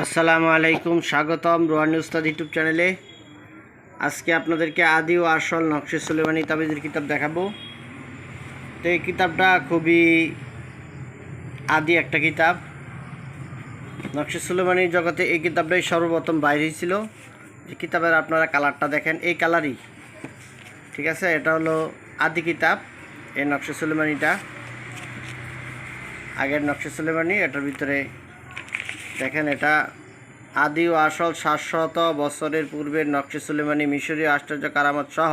আসসালামু আলাইকুম, স্বাগতম রোহানি উস্তাদ ইউটিউব চ্যানেলে। আজকে আপনাদেরকে আদি ও আসল নকশে সুলেমানি তাবিজের কিতাব দেখাবো। তো এই কিতাবটা খুবই আদি একটা কিতাব। নকশে সুলেমানির জগতে এই কিতাবটাই সর্বপ্রথম বাইরে ছিল যে কিতাবের আপনারা কালারটা দেখেন, এই কালারই। ঠিক আছে, এটা হলো আদি কিতাব, এই নকশে সুলেমানিটা। আগের নকশে সুলেমানি, এটার ভিতরে দেখেন এটা আদি ও আসল সাতশত বছরের পূর্বের নকশে সুলেমানি মিশরীয় আশ্চর্য কারামত সহ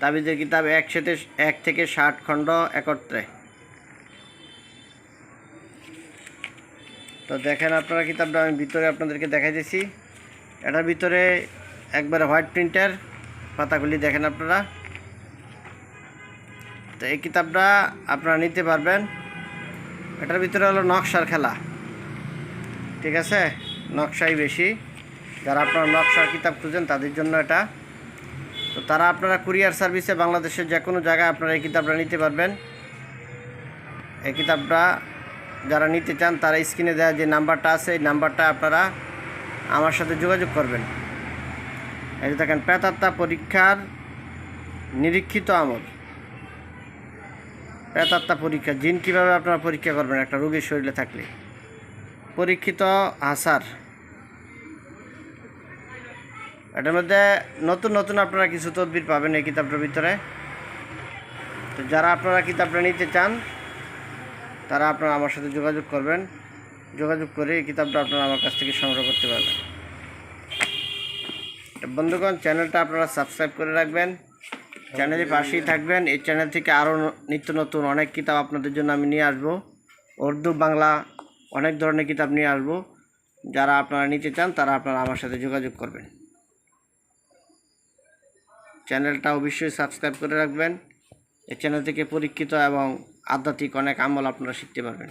তাবিজের কিতাব একসাথে এক থেকে ষাট খণ্ড একত্রে। তো দেখেন আপনারা কিতাবটা আমি ভিতরে আপনাদেরকে দেখাইতেছি। এটার ভিতরে একবারে হোয়াইট প্রিন্টার পাতাগুলি দেখেন আপনারা। তো এই কিতাবটা আপনারা নিতে পারবেন। এটার ভিতরে হলো নকশার খেলা। ঠিক আছে? নকশাই বেশি। যারা আপনারা নকশার কিতাব খুঁজেন, তাদের জন্য এটা। তো তারা আপনারা কুরিয়ার সার্ভিসে বাংলাদেশের যে কোনো জায়গায় আপনারা এই কিতাবটা নিতে পারবেন। এই কিতাবটা যারা নিতে চান, তারা স্ক্রিনে দেওয়া যে নাম্বারটা আছে, এই নাম্বারটা আপনারা আমার সাথে যোগাযোগ করবেন। এই দেখেন, প্রেতাত্মা পরীক্ষার নিরীক্ষিত আমল। প্রেতাত্মা পরীক্ষা, জিন কীভাবে আপনারা পরীক্ষা করবেন একটা রোগীর শরীরে থাকলে? পরীক্ষিত আসার। এটার মধ্যে নতুন নতুন আপনারা কিছু তদবির পাবেন এই কিতাবটার ভিতরে। তো যারা আপনারা কিতাবটা নিতে চান, তারা আপনারা আমার সাথে যোগাযোগ করবেন। যোগাযোগ করে এই কিতাবটা আপনারা আমার কাছ থেকে সংগ্রহ করতে পারবেন। বন্ধুগণ, চ্যানেলটা আপনারা সাবস্ক্রাইব করে রাখবেন। চ্যানেলের পাশেই থাকবেন। এই চ্যানেল থেকে আরও নিত্য নতুন অনেক কিতাব আপনাদের জন্য আমি নিয়ে আসব। উর্দু, বাংলা অনেক ধরনের কিতাব নিয়ে আসব। যারা আপনারা নিতে চান, তারা আপনারা আমার সাথে যোগাযোগ করবেন। চ্যানেলটা অবশ্যই সাবস্ক্রাইব করে রাখবেন। এই চ্যানেল থেকে পরীক্ষিত এবং আধ্যাত্মিক অনেক আমল আপনারা শিখতে পারবেন।